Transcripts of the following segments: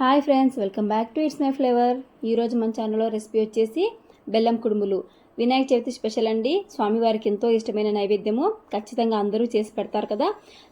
Hi friends welcome back to it's my flavour. ఈరోజు మన ఛానల్లో రెసిపీ వచ్చేసి బెల్లం కుడుములు. వినాయక చవితి స్పెషల్ అండి. స్వామివారికి ఎంతో ఇష్టమైన నైవేద్యము. ఖచ్చితంగా అందరూ చేసి పెడతారు కదా.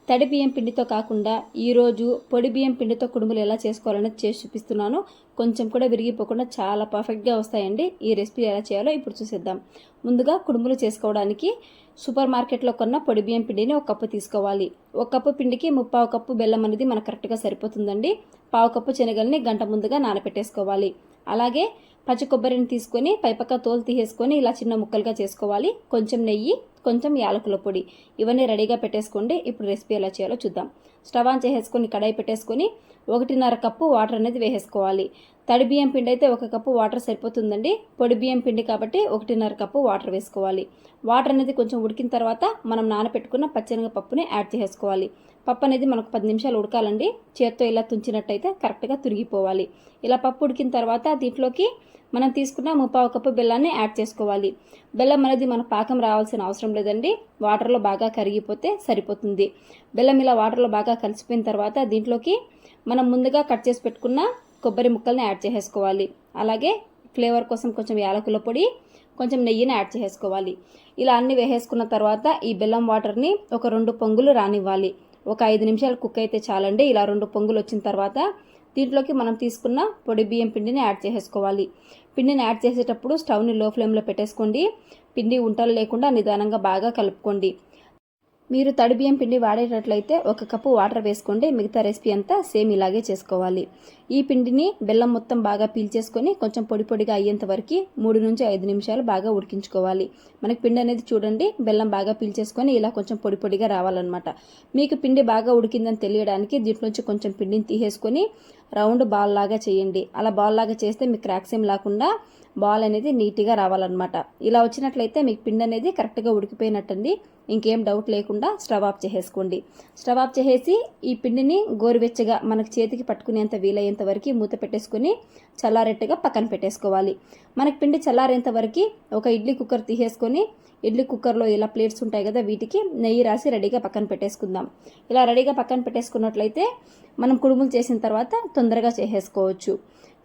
తడి బియ్యం పిండితో కాకుండా ఈరోజు పొడి బియ్యం పిండితో కుడుములు ఎలా చేసుకోవాలనేది చేసి చూపిస్తున్నాను. కొంచెం కూడా విరిగిపోకుండా చాలా పర్ఫెక్ట్గా వస్తాయండి. ఈ రెసిపీ ఎలా చేయాలో ఇప్పుడు చూసేద్దాం. ముందుగా కుడుములు చేసుకోవడానికి సూపర్ మార్కెట్లో కొన్న పొడి బియ్యం పిండిని ఒక కప్పు తీసుకోవాలి. ఒక కప్పు పిండికి ముప్పావు కప్పు బెల్లం అనేది మనకు కరెక్ట్గా సరిపోతుందండి. పావు కప్పు శనగల్ని గంట ముందుగా నానబెట్టేసుకోవాలి అలాగే పచ్చి కొబ్బరిని తీసుకొని పైపక్క తోలు తీసేసుకొని ఇలా చిన్న ముక్కలుగా చేసుకోవాలి. కొంచెం నెయ్యి కొంచెం యాలకుల పొడి. ఇవన్నీ రెడీగా పెట్టేసుకోండి. ఇప్పుడు రెసిపీ ఎలా చేయాలో చూద్దాం. స్టవ్ ఆన్ చేసేసుకొని కడాయి పెట్టేసుకొని ఒకటిన్నర కప్పు వాటర్ అనేది వేసేసుకోవాలి. తడి బియ్యం పిండి అయితే ఒక కప్పు వాటర్ సరిపోతుందండి. పొడి బియ్యం పిండి కాబట్టి ఒకటిన్నర కప్పు వాటర్ వేసుకోవాలి. వాటర్ అనేది కొంచెం ఉడికిన తర్వాత మనం నానబెట్టుకున్న పచ్చనగ పప్పుని యాడ్ చేసుకోవాలి పప్పు అనేది మనకు పది నిమిషాలు ఉడకాలండి. చేత్తో ఇలా తుంచినట్టయితే కరెక్ట్గా తురిగిపోవాలి. ఇలా పప్పు ఉడికిన తర్వాత దీంట్లోకి మనం తీసుకున్న ముప్పావు కప్పు బెల్లాన్ని యాడ్ చేసుకోవాలి. బెల్లం అనేది మన పాకం రావాల్సిన అవసరం లేదండి. వాటర్లో బాగా కరిగిపోతే సరిపోతుంది. బెల్లం ఇలా వాటర్లో బాగా కలిసిపోయిన తర్వాత దీంట్లోకి మనం ముందుగా కట్ చేసి పెట్టుకున్న కొబ్బరి ముక్కల్ని యాడ్ చేసేసుకోవాలి. అలాగే ఫ్లేవర్ కోసం కొంచెం యాలకుల పొడి కొంచెం నెయ్యిని యాడ్ చేసుకోవాలి ఇలా అన్ని వేసేసుకున్న తర్వాత ఈ బెల్లం వాటర్ని ఒక రెండు పొంగులు రానివ్వాలి. ఒక ఐదు నిమిషాలు కుక్ అయితే చాలండి. ఇలా రెండు పొంగులు వచ్చిన తర్వాత దీంట్లోకి మనం తీసుకున్న పొడి బియ్యం పిండిని యాడ్ చేసేసుకోవాలి. పిండిని యాడ్ చేసేటప్పుడు స్టవ్ని లో ఫ్లేమ్లో పెట్టేసుకోండి. పిండి ఉంటలు లేకుండా నిదానంగా బాగా కలుపుకోండి. మీరు తడి బియ్యం పిండి వాడేటట్లయితే ఒక కప్పు వాటర్ వేసుకోండి. మిగతా రెసిపీ అంతా సేమ్ ఇలాగే చేసుకోవాలి. ఈ పిండిని బెల్లం మొత్తం బాగా పీల్చేసుకొని కొంచెం పొడి పొడిగా అయ్యేంత వరకు మూడు నుంచి ఐదు నిమిషాలు బాగా ఉడికించుకోవాలి. మనకి పిండి అనేది చూడండి బెల్లం బాగా పీల్చేసుకొని ఇలా కొంచెం పొడి పొడిగా రావాలన్నమాట. మీకు పిండి బాగా ఉడికిందని తెలియడానికి దీంట్లోంచి కొంచెం పిండిని తీసేసుకొని రౌండ్ బాల్ లాగా చేయండి. అలా బాల్ లాగా చేస్తే మీకు క్రాక్స్ ఏం లేకుండా బాల్ అనేది నీట్గా రావాలన్నమాట. ఇలా వచ్చినట్లయితే మీకు పిండి అనేది కరెక్ట్గా ఉడికిపోయినట్టండి. ఇంకేం డౌట్ లేకుండా స్టవ్ ఆఫ్ చేసేసుకోండి. స్టవ్ ఆఫ్ చేసేసి ఈ పిండిని గోరువెచ్చగా మనకు చేతికి పట్టుకునేంత వీలయ్యేంత వరకు మూత పెట్టేసుకొని చల్లారెట్టుగా పక్కన పెట్టేసుకోవాలి. మనకి పిండి చల్లారేంత వరకు ఒక ఇడ్లీ కుక్కర్ తీసేసుకొని ఇడ్లీ కుక్కర్లో ఇలా ప్లేట్స్ ఉంటాయి కదా వీటికి నెయ్యి రాసి రెడీగా పక్కన పెట్టేసుకుందాం. ఇలా రెడీగా పక్కన పెట్టేసుకున్నట్లయితే మనం కుడుములు చేసిన తర్వాత తొందరగా చేసేసుకోవచ్చు.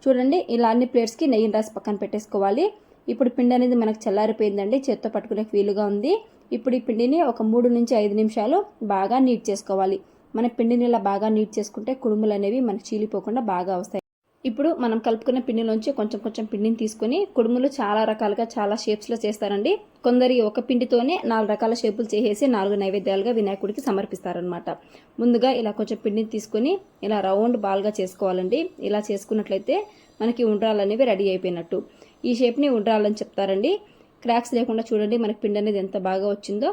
చూడండి ఇలా అన్ని ప్లేట్స్కి నెయ్యి రాసి పక్కన పెట్టేసుకోవాలి. ఇప్పుడు పిండి అనేది మనకు చల్లారిపోయిందండి చేత్తో పట్టుకునే వీలుగా ఉంది. ఇప్పుడు ఈ పిండిని ఒక మూడు నుంచి ఐదు నిమిషాలు బాగా నీట్ చేసుకోవాలి. మన పిండిని ఇలా బాగా నీట్ చేసుకుంటే కుడుములు అనేవి మనకు చీలిపోకుండా బాగా వస్తాయి. ఇప్పుడు మనం కలుపుకున్న పిండిలోంచి కొంచెం కొంచెం పిండిని తీసుకొని కుడుములు చాలా రకాలుగా చాలా షేప్స్లో చేస్తారండి. కొందరి ఒక పిండితోనే నాలుగు రకాల షేపులు చేసేసి నాలుగు నైవేద్యాలుగా వినాయకుడికి సమర్పిస్తారనమాట ముందుగా ఇలా కొంచెం పిండిని తీసుకొని ఇలా రౌండ్ బాల్గా చేసుకోవాలండి. ఇలా చేసుకున్నట్లయితే మనకి ఉండ్రాలు అనేవి రెడీ అయిపోయినట్టు. ఈ షేప్ని ఉండ్రాలని చెప్తారండి. క్రాక్స్ లేకుండా చూడండి మనకి పిండి అనేది ఎంత బాగా వచ్చిందో.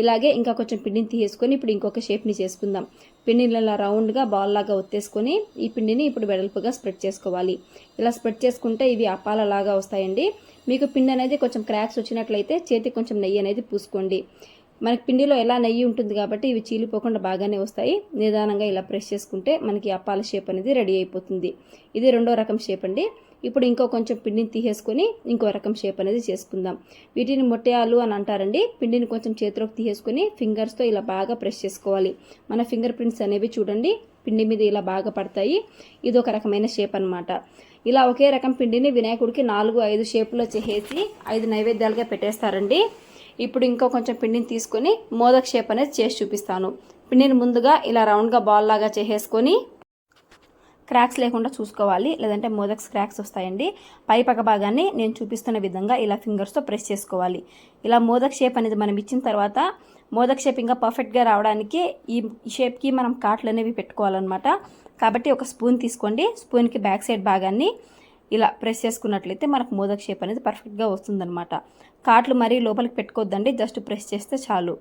ఇలాగే ఇంకా కొంచెం పిండిని తీసుకొని ఇప్పుడు ఇంకొక షేప్ని చేసుకుందాం. పిండిని ఇలా రౌండ్గా బాల్ లాగా ఒత్తేసుకొని ఈ పిండిని ఇప్పుడు వెడల్పుగా స్ప్రెడ్ చేసుకోవాలి. ఇలా స్ప్రెడ్ చేసుకుంటే ఇవి అప్పాల లాగా వస్తాయండి. మీకు పిండి అనేది కొంచెం క్రాక్స్ వచ్చినట్లయితే చేతికి కొంచెం నెయ్యి అనేది పూసుకోండి. మనకి పిండిలో ఎలా నెయ్యి ఉంటుంది కాబట్టి ఇవి చీలిపోకుండా బాగానే వస్తాయి. నిదానంగా ఇలా ప్రెస్ చేసుకుంటే మనకి అప్పాల షేప్ అనేది రెడీ అయిపోతుంది. ఇది రెండో రకం షేప్ అండి. ఇప్పుడు ఇంకో కొంచెం పిండిని తీసేసుకొని ఇంకో రకం షేప్ అనేది చేసుకుందాం. వీటిని మొట్టయాలు అని అంటారండి. పిండిని కొంచెం చేతిలోకి తీసేసుకొని ఫింగర్స్తో ఇలా బాగా ప్రెస్ చేసుకోవాలి. మన ఫింగర్ ప్రింట్స్ అనేవి చూడండి. పిండి మీద ఇలా బాగా పడతాయి. ఇది ఒక రకమైన షేప్ అనమాట ఇలా ఒకే రకం పిండిని వినాయకుడికి నాలుగు ఐదు షేపులో చేసేసి ఐదు నైవేద్యాలుగా పెట్టేస్తారండి. ఇప్పుడు ఇంకో కొంచెం పిండిని తీసుకొని మోదక్ షేప్ అనేది చేసి చూపిస్తాను. పిండిని ముందుగా ఇలా రౌండ్గా బాల్ లాగా చేసేసుకొని క్రాక్స్ లేకుండా చూసుకోవాలి. లేదంటే మోదక్స్ క్రాక్స్ వస్తాయండి. పై పక్క భాగాన్ని నేను చూపిస్తున్న విధంగా ఇలా ఫింగర్స్తో ప్రెస్ చేసుకోవాలి. ఇలా మోదక్ షేప్ అనేది మనం ఇచ్చిన తర్వాత మోదక్ షేప్ ఇంకా పర్ఫెక్ట్గా రావడానికి ఈ షేప్కి మనం కాట్లు అనేవి పెట్టుకోవాలన్నమాట. కాబట్టి ఒక స్పూన్ తీసుకోండి. స్పూన్కి బ్యాక్ సైడ్ భాగాన్ని ఇలా ప్రెస్ చేసుకున్నట్లయితే మనకు మోదక్ షేప్ అనేది పర్ఫెక్ట్గా వస్తుందన్నమాట. కాట్లు మరీ లోపలికి పెట్టుకోవద్దండి జస్ట్ ప్రెస్ చేస్తే చాలు.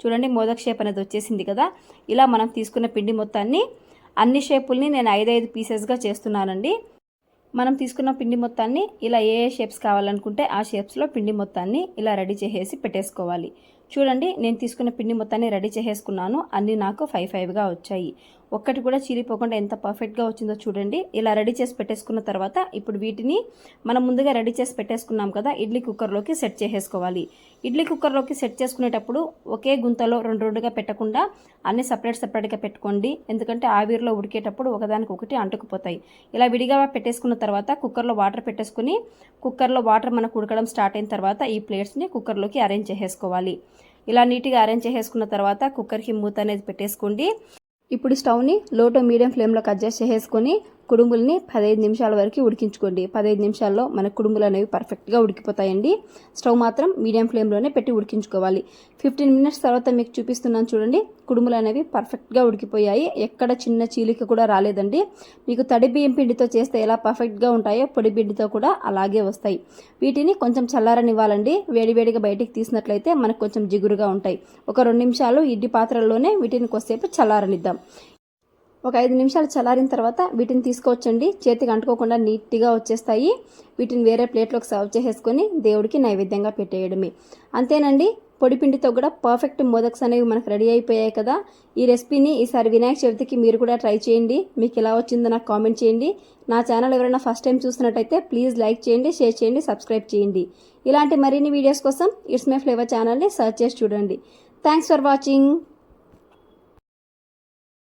చూడండి మోదక్ షేప్ అనేది వచ్చేసింది కదా. ఇలా మనం తీసుకున్న పిండి మొత్తాన్ని అన్ని షేపుల్ని నేను ఐదైదు పీసెస్గా చేస్తున్నానండి. మనం తీసుకున్న పిండి మొత్తాన్ని ఇలా ఏ ఏ షేప్స్ కావాలనుకుంటే ఆ షేప్స్లో పిండి మొత్తాన్ని ఇలా రెడీ చేసేసి పెట్టేసుకోవాలి. చూడండి నేను తీసుకున్న పిండి మొత్తాన్ని రెడీ చేసేసుకున్నాను. అన్నీ నాకు ఫైవ్ ఫైవ్గా వచ్చాయి. ఒక్కటి కూడా చీలిపోకుండా ఎంత పర్ఫెక్ట్గా వచ్చిందో చూడండి. ఇలా రెడీ చేసి పెట్టేసుకున్న తర్వాత ఇప్పుడు వీటిని మనం ముందుగా రెడీ చేసి పెట్టేసుకున్నాం కదా ఇడ్లీ కుక్కర్లోకి సెట్ చేసేసుకోవాలి. ఇడ్లీ కుక్కర్లోకి సెట్ చేసుకునేటప్పుడు ఒకే గుంతలో రెండు రెండుగా పెట్టకుండా అన్ని సపరేట్ సపరేట్గా పెట్టుకోండి. ఎందుకంటే ఆవిరిలో ఉడికేటప్పుడు ఒకదానికి ఒకటి అంటుకుపోతాయి. ఇలా విడిగా పెట్టేసుకున్న తర్వాత కుక్కర్లో వాటర్ పెట్టేసుకుని కుక్కర్లో వాటర్ మనకు ఉడకడం స్టార్ట్ అయిన తర్వాత ఈ ప్లేట్స్ని కుక్కర్లోకి అరేంజ్ చేసేసుకోవాలి. ఇలా నీట్గా అరేంజ్ చేసేసుకున్న తర్వాత కుక్కర్కి మూత అనేది పెట్టేసుకోండి. ఇప్పుడు స్టవ్ని లో టు మీడియం ఫ్లేమ్లోకి అడ్జస్ట్ చేసేసుకొని కుడుముల్ని పదహైదు నిమిషాల వరకు ఉడికించుకోండి. పదహైదు నిమిషాల్లో మన కుడుములు అనేవి పర్ఫెక్ట్గా ఉడికిపోతాయండి. స్టవ్ మాత్రం మీడియం ఫ్లేమ్లోనే పెట్టి ఉడికించుకోవాలి. ఫిఫ్టీన్ మినిట్స్ తర్వాత మీకు చూపిస్తున్నాను చూడండి. కుడుములు అనేవి పర్ఫెక్ట్గా ఉడికిపోయాయి. ఎక్కడ చిన్న చీలిక కూడా రాలేదండి. మీకు తడి బియ్యం పిండితో చేస్తే ఎలా పర్ఫెక్ట్గా ఉంటాయో పొడి పిండితో కూడా అలాగే వస్తాయి. వీటిని కొంచెం చల్లారనివ్వాలండి. వేడివేడిగా బయటికి తీసినట్లయితే మనకు కొంచెం జిగురుగా ఉంటాయి. ఒక రెండు నిమిషాలు ఇడ్లీ పాత్రల్లోనే వీటిని కొద్దిసేపు చల్లారనిద్దాం. ఒక ఐదు నిమిషాలు చల్లారిన తర్వాత వీటిని తీసుకోవచ్చండి. చేతికి అంటుకోకుండా నీట్గా వచ్చేస్తాయి. వీటిని వేరే ప్లేట్లోకి సర్వ్ చేసేసుకొని దేవుడికి నైవేద్యంగా పెట్టేయడమే. అంతేనండి పొడి పిండితో కూడా పర్ఫెక్ట్ మోదక్స్ అనేవి మనకు రెడీ అయిపోయాయి కదా. ఈ రెసిపీని ఈసారి వినాయక చవితికి మీరు కూడా ట్రై చేయండి. మీకు ఎలా వచ్చిందో నాకు కామెంట్ చేయండి. నా ఛానల్ ఎవరైనా ఫస్ట్ టైం చూస్తున్నట్టయితే ప్లీజ్ లైక్ చేయండి షేర్ చేయండి సబ్స్క్రైబ్ చేయండి. ఇలాంటి మరిన్ని వీడియోస్ కోసం ఇట్స్ మై ఫ్లేవర్ ఛానల్ని సర్చ్ చేసి చూడండి. Thanks for watching.